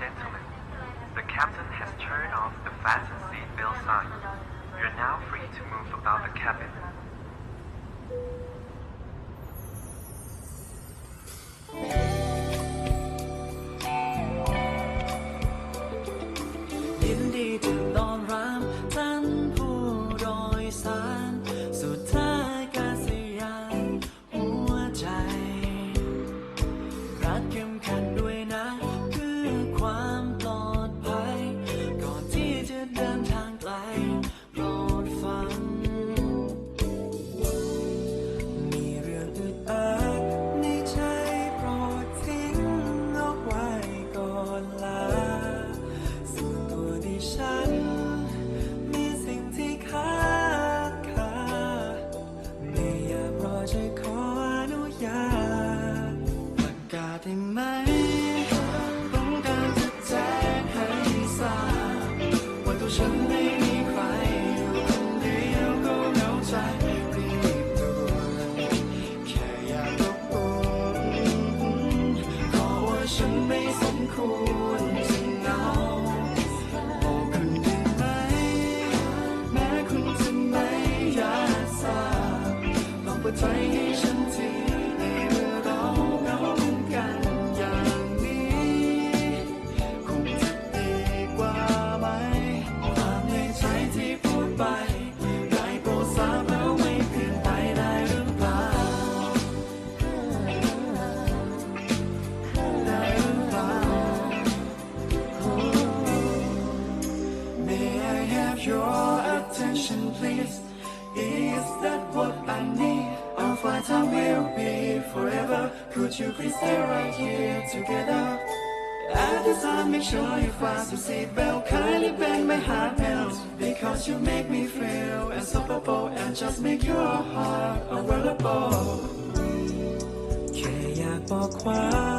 gentlemen, the captain has turned off the fasten seat seatbelt sign. You're now free to move about the cabin. ยิ ใจให้ฉันทีในเมื่อเราเหงากันอย่างนี้คงจะดีกว่าไหมความในใจที่พูดไปได้โปรดทราบแล้วไม่เปลี่ยนไปได้หรือเปล่าได้หรือเปล่า May I have your attention, please? Is that what I need? Our flight time will be forever. Could you please stay right here together? At this time, make sure you fasten your seatbelt. Kindly bend my heart bells because you make me feel unstoppable and just make your heart unbearable. แค่อยากบอกความ